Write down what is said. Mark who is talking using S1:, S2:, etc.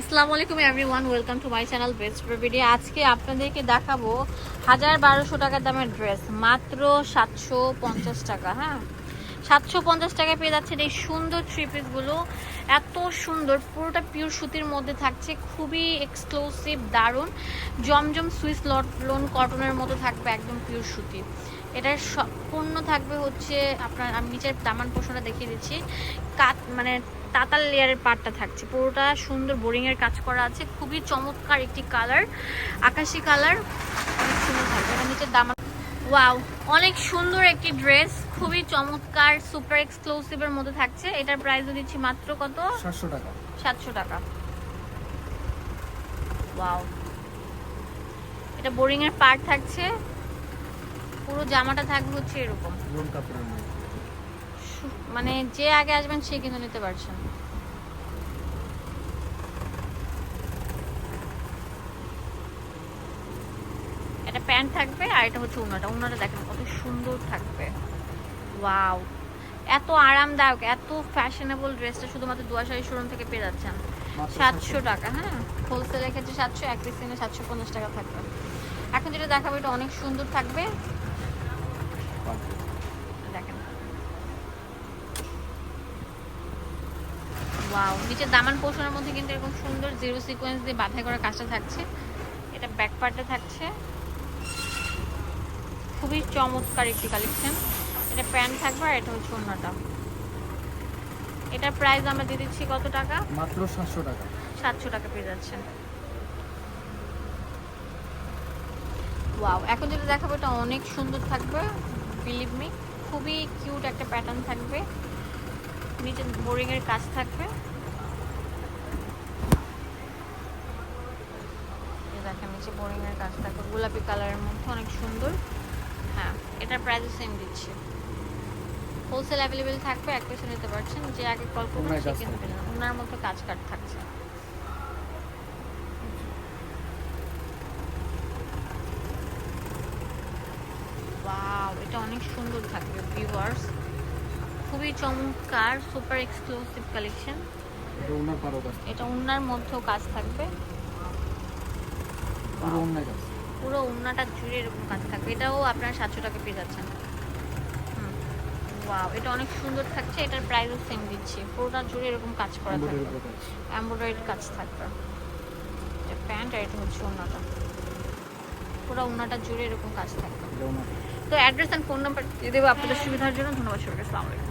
S1: আসসালামু আলাইকুম everyone, welcome to my channel best video আজকে আপনাদেরকে দেখাবো হাজার বারোশো টাকা দামের ড্রেস, মাত্র সাতশো পঞ্চাশ টাকা হ্যাঁ? সাতশো পঞ্চাশ টাকায় পেয়ে যাচ্ছেন এই সুন্দর থ্রি পিসগুলো এত সুন্দর, পুরোটা পিওর সুতির মধ্যে থাকছে, খুবই এক্সক্লুসিভ দারুণ। জমজম সুইস লোন কটনের মতো থাকবে, একদম পিওর সুতি। এটার সম্পূর্ণ থাকবে হচ্ছে আপনার, আমি নিচের দামান পোষণটা দেখিয়ে দিচ্ছি। কাত মানে তাতাল লেয়ারের পাটটা থাকছে। পুরোটা সুন্দর বোরিং এর কাজ করা আছে। খুবই চমৎকার একটি কালার আকাশি কালার অনেক সুন্দর থাকবে নিচের দামান ওয়াও অনেক সুন্দর একটি ড্রেস খুবই চমৎকার সুপার এক্সক্লুসিভ এর মধ্যে থাকছে। এটার প্রাইসও দিচ্ছি মাত্র কত?
S2: সাতশো টাকা।
S1: সাতশো টাকা। ওয়াও এটা বোরিং এর পার্ট থাকছে। পুরো জামাটা থাকবে হচ্ছে এরকম।
S2: কাপড়ের
S1: মানে যে আগে আসবেন সে কিন্তু নিতে পারছেন এটা প্যান্ট থাকবে আর এটা হচ্ছে উন্নাটা উন্নাটা দেখেন কত সুন্দর থাকবে। ওয়াও! এত আরামদায়ক এত ফ্যাশনেবল ড্রেসটা শুধুমাত্র দুয়াশাড়ি শোরুম থেকে পেয়ে যাচ্ছেন। সাতশো টাকা হ্যাঁ? হোলসেলের ক্ষেত্রে সাতশো এক পিস কিনে সাতশো পঞ্চাশ টাকা থাকবে। এখন যেটা দেখাবো এটা অনেক সুন্দর থাকবে
S2: পাঁচশো।
S1: দেখেন ওয়াও নিচের দামান পোষণের মধ্যে কিন্তু এরকম সুন্দর জিরো সিকোয়েন্স দিয়ে বাঁধাই করা কাজটা থাকছে। এটা ব্যাক পার্টে থাকছে। খুবই চমৎকার একটি কালেকশন এটা প্যান্ট থাকবে আর এটা হচ্ছে অন্যটা এটার প্রাইস আমরা দিয়ে দিচ্ছি কত টাকা?
S2: মাত্র সাতশো টাকা।
S1: সাতশো টাকা পেয়ে যাচ্ছেন। ওয়াও এখন যেটা দেখাবো এটা অনেক সুন্দর থাকবে বিলিভ মি খুবই কিউট একটা প্যাটার্ন থাকবে। নিচে বোরিং এর কাজ থাকবে এই দেখেন নিচে বোরিং এর কাজ থাকবে গোলাপি কালারের মধ্যে অনেক সুন্দর। হ্যাঁ এটার প্রাইস সেম দিচ্ছি। হোলসেল অ্যাভেলেবেল থাকবে এক পিসে নিতে পারছেন। যে আগে কল করবেন সে কিনতে ওনার মধ্যে কাজ কাট থাকছে? ওয়াও এটা অনেক সুন্দর থাকবে ভিউয়ার্স খুবই চমৎকার সুপার এক্সক্লুসিভ কালেকশন
S2: এটা ওনার
S1: মধ্যেও কাজ থাকবে।
S2: পুরো
S1: উন্নাটা জুড়ে এরকম কাজ থাকবে। এটাও আপনার সাতশো টাকা পেয়ে যাচ্ছেন। ওয়াও এটা অনেক সুন্দর থাকছে। এটার প্রাইসও সেম দিচ্ছি। পুরোটা জুড়ে এরকম কাজ করা থাকবে। এমব্রয়ডারির কাজ। থাকবে। এটা প্যান্ট আর এটা হচ্ছে উন্নাটা পুরো উন্নাটা জুড়ে এরকম কাজ থাকবে। তো অ্যাড্রেস অ্যান্ড ফোন নাম্বার দিয়ে দেবো। আপনাদের সুবিধার জন্য ধন্যবাদ সবাইকে। আসসালামু আলাইকুম।